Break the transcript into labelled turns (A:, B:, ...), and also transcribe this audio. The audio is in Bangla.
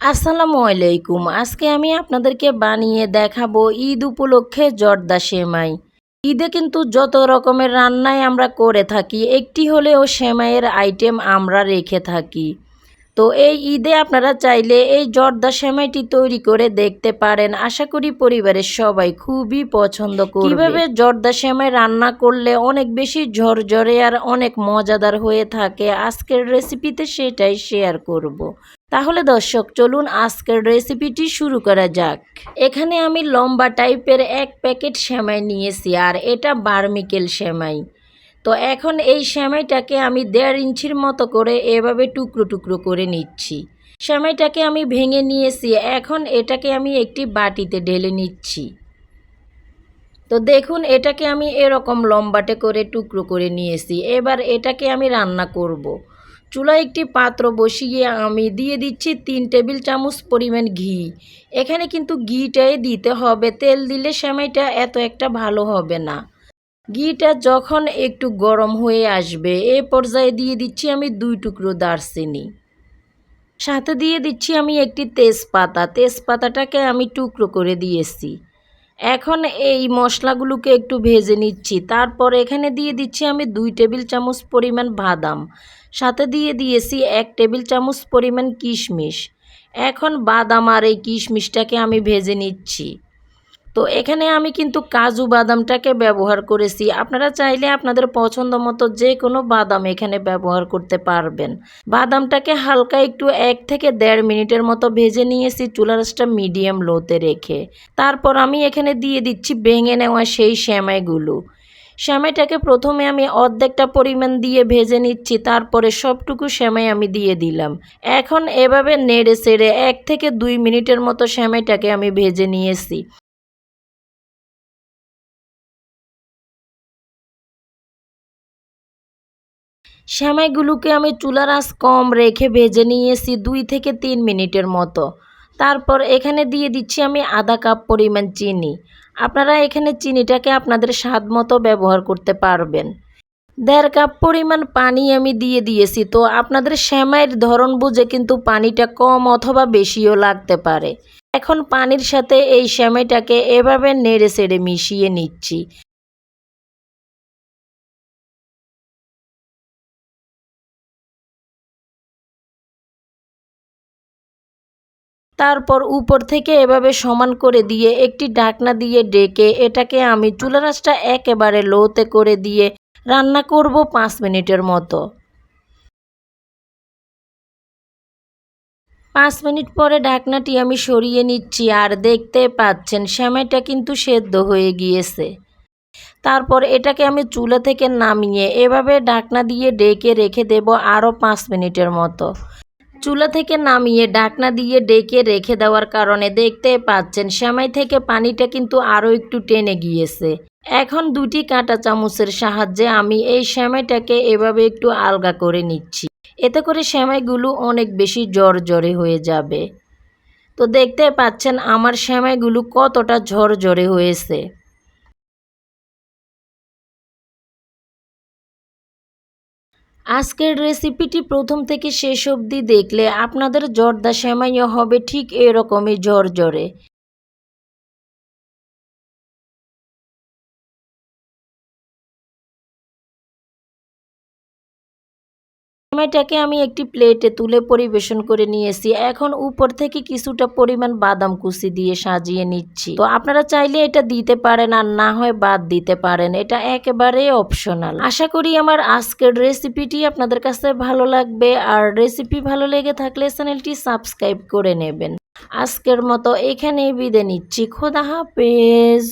A: আসসালামু আলাইকুম। আজকে আমি আপনাদেরকে বানিয়ে দেখাবো ঈদ উপলক্ষে জর্দা সেমাই। ঈদে কিন্তু যত রকমের রান্নাই আমরা করে থাকি, একটি হলেও সেমাইয়ের আইটেম আমরা রেখে থাকি। তো এই ঈদে আপনারা চাইলে এই জর্দা সেমাইটি তৈরি করে দেখতে পারেন। আশা করি পরিবারের সবাই খুবই পছন্দ করবে। কীভাবে জর্দা সেমাই রান্না করলে অনেক বেশি ঝরঝরে আর অনেক মজাদার হয়ে থাকে, আজকের রেসিপিতে সেটাই শেয়ার করব। তাহলে দর্শক, চলুন আজকের রেসিপিটি শুরু করা যাক। এখানে আমি লম্বা টাইপের এক প্যাকেট সেমাই নিয়েছি, আর এটা বার্মিকেল সেমাই। তো এখন এই সেমাইটাকে আমি দেড় ইঞ্চির মতো করে এভাবে টুকরো টুকরো করে নিচ্ছি। সেমাইটাকে আমি ভেঙে নিয়েছি, এখন এটাকে আমি একটি বাটিতে ঢেলে নিচ্ছি। তো দেখুন, এটাকে আমি এরকম লম্বাটে করে টুকরো করে নিয়েছি, এবার এটাকে আমি রান্না করব। চুলায় একটি পাত্র বসিয়ে আমি দিয়ে দিচ্ছি তিন টেবিল চামচ পরিমাণ ঘি। এখানে কিন্তু ঘিটাই দিতে হবে, তেল দিলে সেমাইটা এত একটা ভালো হবে না। ঘিটা যখন একটু গরম হয়ে আসবে, এ পর্যায়ে দিয়ে দিচ্ছি আমি দুই টুকরো দারচিনি। সাথে দিয়ে দিচ্ছি আমি একটি তেজপাতা। তেজপাতাটাকে আমি টুকরো করে দিয়েছি। এখন এই মশলাগুলোকে একটু ভেজে নিচ্ছি। তারপর এখানে দিয়ে দিচ্ছি আমি দুই টেবিল চামচ পরিমাণ বাদাম। সাথে দিয়ে দিয়েছি এক টেবিল চামচ পরিমাণ কিশমিশ। এখন বাদাম আর এই কিশমিশটাকে আমি ভেজে নিচ্ছি। তো এখানে আমি কিন্তু কাজু বাদামটাকে ব্যবহার করেছি। আপনারা চাইলে আপনাদের পছন্দ মতো যে কোনো বাদাম এখানে ব্যবহার করতে পারবেন। বাদামটাকে হালকা একটু এক থেকে দেড় মিনিটের মতো ভেজে নিয়েছি, চুলারাসটা মিডিয়াম লোতে রেখে। তারপর আমি এখানে দিয়ে দিচ্ছি ভেঙে নেওয়া সেই শ্যামাইগুলো। শ্যামাইটাকে প্রথমে আমি অর্ধেকটা পরিমাণ দিয়ে ভেজে নিচ্ছি, তারপরে সবটুকু শ্যামাই আমি দিয়ে দিলাম। এখন এভাবে নেড়ে সেড়ে এক থেকে দুই মিনিটের মতো শ্যামাইটাকে আমি ভেজে নিয়েছি। সেমাইগুলোকে আমি চুলার আঁচ কম রেখে ভেজে নিয়েছি দুই থেকে তিন মিনিটের মতো। তারপর এখানে দিয়ে দিচ্ছি আমি আধা কাপ পরিমাণ চিনি। আপনারা এখানে চিনিটাকে আপনাদের স্বাদ মতো ব্যবহার করতে পারবেন। দেড় কাপ পরিমাণ পানি আমি দিয়ে দিয়েছি, তো আপনাদের শ্যামাইয়ের ধরন বুঝে কিন্তু পানিটা কম অথবা বেশিও লাগতে পারে। এখন পানির সাথে এই শ্যামাইটাকে এভাবে নেড়ে সেড়ে মিশিয়ে নিচ্ছি। তারপর উপর থেকে এভাবে সমান করে দিয়ে একটি ডাকনা দিয়ে ডেকে এটাকে আমি চুলা রাসটা একেবারে লোতে করে দিয়ে রান্না করব পাঁচ মিনিটের মতো। পাঁচ মিনিট পরে ঢাকনাটি আমি সরিয়ে নিচ্ছি আর দেখতে পাচ্ছেন সেমাইটা কিন্তু সেদ্ধ হয়ে গিয়েছে। তারপর এটাকে আমি চুলা থেকে নামিয়ে এভাবে ঢাকনা দিয়ে ডেকে রেখে দেব আরও পাঁচ মিনিটের মতো। চুলা থেকে নামিয়ে ডাকনা দিয়ে ডেকে রেখে দেওয়ার কারণে দেখতে পাচ্ছেন সেমাই থেকে পানিটা কিন্তু আরও একটু টেনে গিয়েছে। এখন দুটি কাঁটা চামচের সাহায্যে আমি এই সেমাইটাকে এভাবে একটু আলগা করে নিচ্ছি। এতে করে সেমাইগুলো অনেক বেশি জ্বরে হয়ে যাবে। তো দেখতে পাচ্ছেন আমার সেমাইগুলো কতটা ঝরঝরে হয়েছে। আজকের রেসিপিটি প্রথম থেকে শেষ অবধি দেখলে আপনাদের জর্দা সেমাইও হবে ঠিক এরকমই ঝরঝরে। সেমাইটাকে আমি একটি প্লেটে তুলে পরিবেশন করে নিয়েছি। এখন উপর থেকে কিছুটা পরিমাণ বাদাম কুচি দিয়ে সাজিয়ে নিচ্ছি। তো আপনারা চাইলে এটা দিতে পারেন আর না হয় বাদ দিতে পারেন। এটা একেবারে অপশনাল আশা করি আমার আজকের রেসিপিটি আপনাদের কাছে ভালো লাগবে। আর রেসিপি ভালো লেগে থাকলে চ্যানেলটি সাবস্ক্রাইব করে নেবেন। আজকের মতো এখানেই বিদে নিচ্ছি। খোদা হাফেজ।